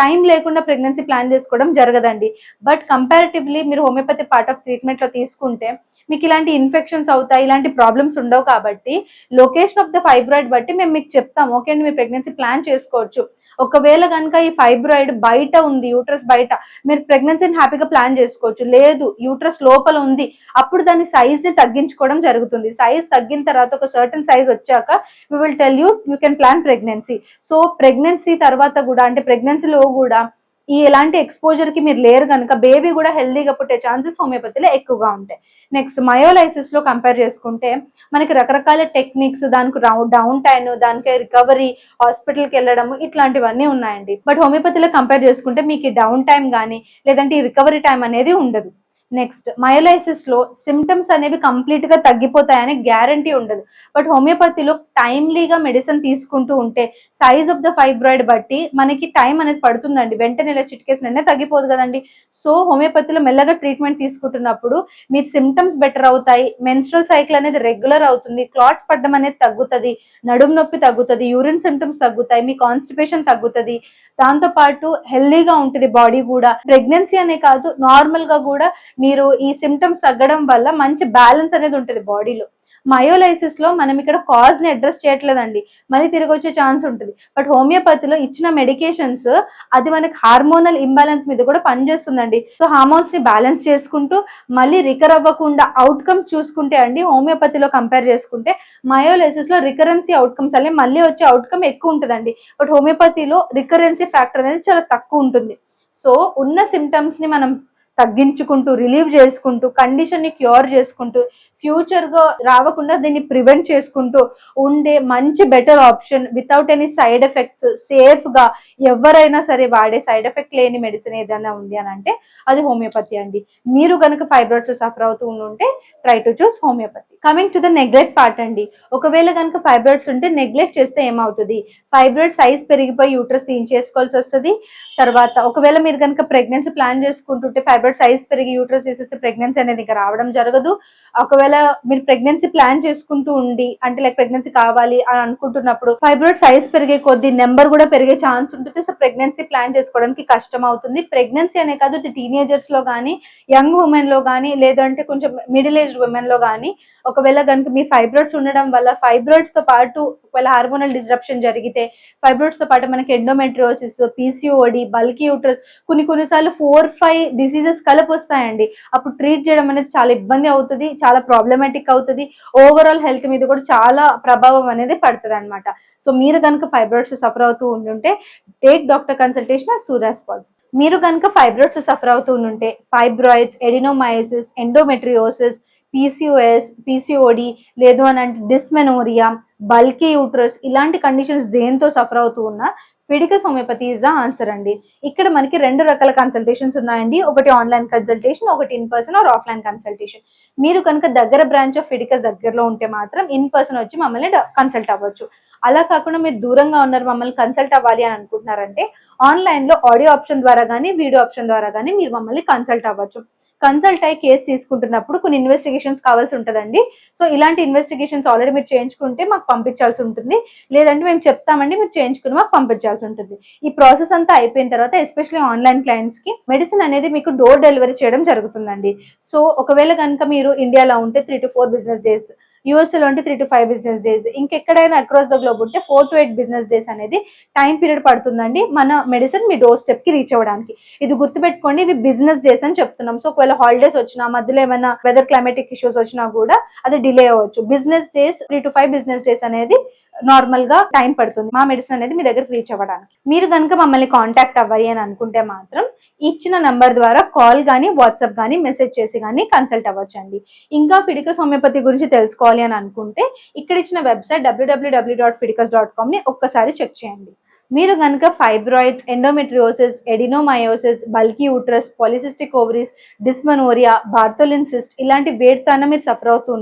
టైం లేకుండా ప్రెగ్నెన్సీ ప్లాన్ చేసుకోవడం జరగదండి. బట్ కంపారిటివ్లీ మీరు హోమియోపతి పార్ట్ ఆఫ్ ట్రీట్మెంట్లో తీసుకుంటే మీకు ఇలాంటి ఇన్ఫెక్షన్స్ అవుతాయి ఇలాంటి ప్రాబ్లమ్స్ ఉండవు కాబట్టి లొకేషన్ ఆఫ్ ద ఫైబ్రాయిడ్ బట్టి మేము మీకు చెప్తాం. ఓకే అండి మీరు ప్రెగ్నెన్సీ ప్లాన్ చేసుకోవచ్చు. ఒకవేళ కనుక ఈ ఫైబ్రాయిడ్ బయట ఉంది యూట్రస్ బయట మీరు ప్రెగ్నెన్సీని హ్యాపీగా ప్లాన్ చేసుకోవచ్చు. లేదు యూట్రస్ లోపల ఉంది అప్పుడు దాని సైజ్ని తగ్గించుకోవడం జరుగుతుంది. సైజ్ తగ్గిన తర్వాత ఒక సర్టన్ సైజ్ వచ్చాక we will tell you you can plan pregnancy so pregnancy తర్వాత కూడా అంటే ప్రెగ్నెన్సీలో కూడా ఈ ఎలాంటి ఎక్స్పోజర్కి మీరు లేరు కనుక బేబీ కూడా హెల్దీగా పుట్టే ఛాన్సెస్ హోమియోపతిలో ఎక్కువగా ఉంటాయి. నెక్స్ట్ మయోలైసిస్లో కంపేర్ చేసుకుంటే మనకి రకరకాల టెక్నిక్స్ దానికి డౌన్ టైన్ దానికి రికవరీ హాస్పిటల్కి వెళ్ళడం ఇట్లాంటివన్నీ ఉన్నాయండి. బట్ హోమియోపతిలో కంపేర్ చేసుకుంటే మీకు డౌన్ టైం కానీ లేదంటే ఈ రికవరీ టైం అనేది ఉండదు. నెక్స్ట్ మయోలైసిస్లో సిమ్టమ్స్ అనేవి కంప్లీట్గా తగ్గిపోతాయని గ్యారంటీ ఉండదు. బట్ హోమియోపతిలో టైమ్లీగా మెడిసిన్ తీసుకుంటూ ఉంటే సైజ్ ఆఫ్ ద ఫైబ్రాయిడ్ బట్టి మనకి టైం అనేది పడుతుందండి. వెంటనే ఇలా చిటికేసిననే తగ్గిపోదు కదండి. సో హోమియోపతిలో మెల్లగా ట్రీట్మెంట్ తీసుకుంటున్నప్పుడు మీ సిమ్టమ్స్ బెటర్ అవుతాయి మెన్స్ట్రల్ సైకిల్ అనేది రెగ్యులర్ అవుతుంది క్లాట్స్ పడడం అనేది తగ్గుతుంది నడుము నొప్పి తగ్గుతుంది యూరిన్ సిమ్టమ్స్ తగ్గుతాయి మీ కాన్స్టిపేషన్ తగ్గుతుంది. దాంతో పాటు హెల్దీగా ఉంటుంది బాడీ కూడా. ప్రెగ్నెన్సీ అనే కాదు నార్మల్గా కూడా మీరు ఈ సిమ్టమ్స్ తగ్గడం వల్ల మంచి బ్యాలెన్స్ అనేది ఉంటుంది బాడీలో మయోలైసిస్లో మనం ఇక్కడ కాజ్ని అడ్రస్ చేయట్లేదండి. మళ్ళీ తిరిగి వచ్చే ఛాన్స్ ఉంటుంది. బట్ హోమియోపతిలో ఇచ్చిన మెడికేషన్స్ అది మనకి హార్మోనల్ ఇంబ్యాలెన్స్ మీద కూడా పనిచేస్తుందండి. సో హార్మోన్స్ని బ్యాలెన్స్ చేసుకుంటూ మళ్ళీ రికర్ అవ్వకుండా అవుట్కమ్స్ చూసుకుంటే అండి హోమియోపతిలో కంపేర్ చేసుకుంటే మయోలైసిస్లో రికరెన్సీ అవుట్కమ్స్ అనేవి మళ్ళీ వచ్చే అవుట్కమ్ ఎక్కువ ఉంటుందండి. బట్ హోమియోపతిలో రికరెన్సీ ఫ్యాక్టర్ అనేది చాలా తక్కువ ఉంటుంది. సో ఉన్న సిమ్టమ్స్ని మనం తగ్గించుకుంటూ రిలీవ్ చేసుకుంటూ కండిషన్ని క్యూర్ చేసుకుంటూ ఫ్యూచర్గా రావకుండా దీన్ని ప్రివెంట్ చేసుకుంటూ ఉండే మంచి better option without any side effects సేఫ్గా ఎవరైనా సరే వాడే సైడ్ ఎఫెక్ట్ లేని మెడిసిన్ ఏదైనా ఉంది అని అంటే అది హోమియోపతి అండి. మీరు కనుక ఫైబ్రాయిడ్స్ సఫర్ అవుతూ ఉంటే try to choose homeopathy coming to the neglect part అండి. ఒకవేళ కనుక ఫైబ్రాయిడ్స్ ఉంటే నెగ్లెక్ట్ చేస్తే ఏమవుతుంది? ఫైబ్రాయిడ్ సైజ్ పెరిగిపోయి యూట్రస్ తీయించేసుకోవాల్సి వస్తుంది. తర్వాత ఒకవేళ మీరు కనుక ప్రెగ్నెన్సీ ప్లాన్ చేసుకుంటుంటే ఫైబ్రాయిడ్ సైజ్ పెరిగి యూట్రస్ తీసేస్తే ప్రెగ్నెన్సీ అనేది ఇంకా రావడం జరగదు. ఒకవేళ మీరు ప్రెగ్నెన్సీ ప్లాన్ చేసుకుంటూ ఉండి అంటే లైక్ ప్రెగ్నెన్సీ కావాలి అని అనుకుంటున్నప్పుడు ఫైబ్రాయిడ్ సైజ్ పెరిగే కొద్ది నెంబర్ కూడా పెరిగే ఛాన్స్ ఉంటుంది. సో ప్రెగ్నెన్సీ ప్లాన్ చేసుకోవడానికి కష్టం అవుతుంది. ప్రెగ్నెన్సీ అనే కాదు టీనేజర్స్లో కానీ యంగ్ ఉమెన్లో కానీ లేదంటే కొంచెం మిడిల్ ఏజ్ ఉమెన్లో కానీ ఒకవేళ కనుక మీ ఫైబ్రాయిడ్స్ ఉండడం వల్ల ఫైబ్రాయిడ్స్తో పాటు ఒకవేళ హార్మోనల్ డిస్రప్షన్ జరిగితే ఫైబ్రాయిడ్స్తో పాటు మనకి ఎండోమెట్రియోసిస్ పీసీఓడి బల్కీ యూట్రస్ కొన్ని కొన్నిసార్లు ఫోర్ ఫైవ్ డిసీజెస్ కలిపి వస్తాయండి. అప్పుడు ట్రీట్ చేయడం అనేది చాలా ఇబ్బంది అవుతుంది చాలా ప్రాబ్లమాటిక్ అవుతుంది. ఓవరాల్ హెల్త్ మీద కూడా చాలా ప్రభావం అనేది పడుతుంది అనమాట సో మీరు కనుక ఫైబ్రాయిడ్స్ సఫర్ అవుతూ ఉండుంటే take doctor consultation as soon మీరు కనుక ఫైబ్రాయిడ్స్ సఫర్ అవుతూ ఉండుంటే fibroids adenomyosis endometriosis PCOS PCOD లేదు అని అంటే డిస్మెనోరియా బల్కీ యూట్రస్ ఇలాంటి కండిషన్స్ దేంతో సఫర్ అవుతూ ఉన్నా Fidicus homeopathy is the answer అండి. ఇక్కడ మనకి రెండు రకాల కన్సల్టేషన్స్ ఉన్నాయండి. ఒకటి ఆన్లైన్ కన్సల్టేషన్ ఒకటి in person or offline consultation మీరు కనుక దగ్గర బ్రాంచ్ ఆఫ్ ఫిడికస్ దగ్గరలో ఉంటే మాత్రం ఇన్ పర్సన్ వచ్చి మమ్మల్ని కన్సల్ట్ అవ్వచ్చు. అలా కాకుండా మీరు దూరంగా ఉన్నారు మమ్మల్ని కన్సల్ట్ అవ్వాలి అని అనుకుంటున్నారంటే ఆన్లైన్లో ఆడియో ఆప్షన్ ద్వారా కానీ వీడియో ఆప్షన్ ద్వారా కానీ మీరు మమ్మల్ని కన్సల్ట్ అవ్వచ్చు. కన్సల్ట్ అయ్యి కేసు తీసుకుంటున్నప్పుడు కొన్ని ఇన్వెస్టిగేషన్స్ కావాల్సి ఉంటుందండి. సో ఇలాంటి ఇన్వెస్టిగేషన్స్ ఆల్రెడీ మీరు చేయించుకుంటే మాకు పంపించాల్సి ఉంటుంది. లేదంటే మేము చెప్తామండి మీరు చేయించుకుని మాకు పంపించాల్సి ఉంటుంది. ఈ ప్రాసెస్ అంతా అయిపోయిన తర్వాత ఎస్పెషల్లీ ఆన్లైన్ క్లయింట్స్కి మెడిసిన్ అనేది మీకు డోర్ డెలివరీ చేయడం జరుగుతుందండి. సో ఒకవేళ కనుక మీరు ఇండియాలో ఉంటే three to four business days యూఎస్ఏలో లో three to five business days ఇంకెక్కడైనా అక్రాస్ ద గ్లోబ్ ఉంటే four to eight business days అనేది టైం పీరియడ్ పడుతుందండి మన మెడిసిన్ మీ డోర్ స్టెప్కి రీచ్ అవ్వడానికి. ఇది గుర్తుపెట్టుకోండి ఇవి బిజినెస్ డేస్ అని చెప్తున్నాం. సో ఒకవేళ హాలిడేస్ వచ్చినా మధ్యలో ఏమైనా వెదర్ క్లైమేటిక్ ఇష్యూస్ వచ్చినా కూడా అది డిలే అవ్వచ్చు. Business days three to five business days అనేది నార్మల్గా టైం పడుతుంది మా మెడిసిన్ అనేది మీ దగ్గర రీచ్ అవ్వడానికి. మీరు కనుక మమ్మల్ని కాంటాక్ట్ అవ్వాలి అని అనుకుంటే మాత్రం ఇచ్చిన నంబర్ ద్వారా కాల్ కానీ వాట్సాప్ కానీ మెసేజ్ చేసి కానీ కన్సల్ట్ అవ్వచ్చండి. ఇంకా ఫిడికస్ హోమియోపతి గురించి తెలుసుకోవాలి అని అనుకుంటే ఇక్కడ ఇచ్చిన website WWW dot Fidicus dot కామ్ని ఒక్కసారి చెక్ చేయండి. మీరు కనుక fibroids endometriosis adenomyosis bulky uterus polycystic ovaries dysmenorrhea Bartholin cyst ఇలాంటి వేడితనం మీరు సఫర్ అవుతూ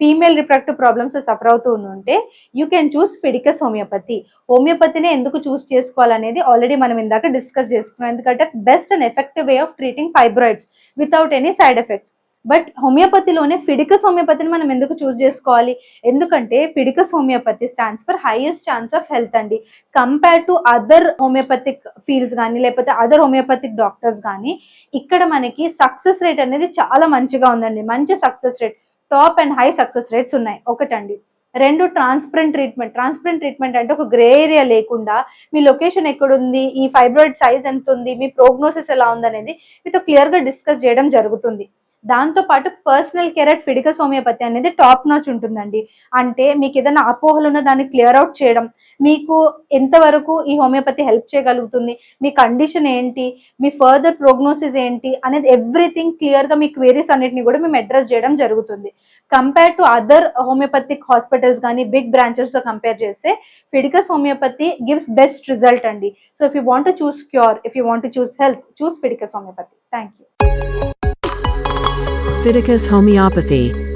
ఫీమేల్ రిప్రొడక్టివ్ ప్రాబ్లమ్స్ సఫర్ అవుతూ ఉంటే you can choose Fidicus homeopathy హోమియోపతినే ఎందుకు చూస్ చేసుకోవాలనేది ఆల్రెడీ మనం ఇందాక డిస్కస్ చేసుకున్నాం. ఎందుకంటే best and effective way of treating fibroids without any side effects but హోమియోపతిలోనే Fidicus హోమియోపతిని మనం ఎందుకు చూస్ చేసుకోవాలి? ఎందుకంటే Fidicus homeopathy stands for highest chance of health అండి. Compare to other homeopathic fields కానీ లేకపోతే అదర్ హోమియోపతిక్ డాక్టర్స్ కానీ ఇక్కడ మనకి సక్సెస్ రేట్ అనేది చాలా మంచిగా ఉందండి. మంచి success rate top and high success rates ఉన్నాయి. ఒకటండి. రెండు ట్రాన్స్పరెంట్ ట్రీట్మెంట్. ట్రాన్స్పరెంట్ ట్రీట్మెంట్ అంటే ఒక గ్రే ఏరియా లేకుండా మీ లొకేషన్ ఎక్కడుంది ఈ ఫైబ్రాయిడ్ సైజ్ ఎంత ఉంది మీ ప్రోగ్నోసిస్ ఎలా ఉంది అనేది మీతో క్లియర్గా డిస్కస్ చేయడం జరుగుతుంది. దాంతో పాటు personal care at Fidicus homeopathy అనేది టాప్ నాచ్ ఉంటుందండి. అంటే మీకు ఏదైనా అపోహలు ఉన్న దాన్ని క్లియర్ అవుట్ చేయడం మీకు ఎంతవరకు ఈ హోమియోపతి హెల్ప్ చేయగలుగుతుంది మీ కండిషన్ ఏంటి మీ ఫర్దర్ ప్రోగ్నోసిస్ ఏంటి అనేది ఎవ్రీథింగ్ క్లియర్గా మీ క్వేరీస్ అన్నిటిని కూడా మేము అడ్రస్ చేయడం జరుగుతుంది. Compare to other homeopathic hospitals కానీ బిగ్ బ్రాంచెస్తో కంపేర్ చేస్తే Fidicus homeopathy gives best result అండి. So if you want choose cure if you want choose health choose Fidicus homeopathy thank you Pharmaceuticus homeopathy.